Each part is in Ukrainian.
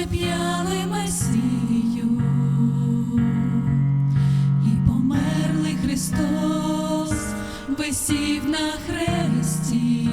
Сонця п'яли сію, і померли Христос висів на хресті.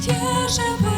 gdzie żywa.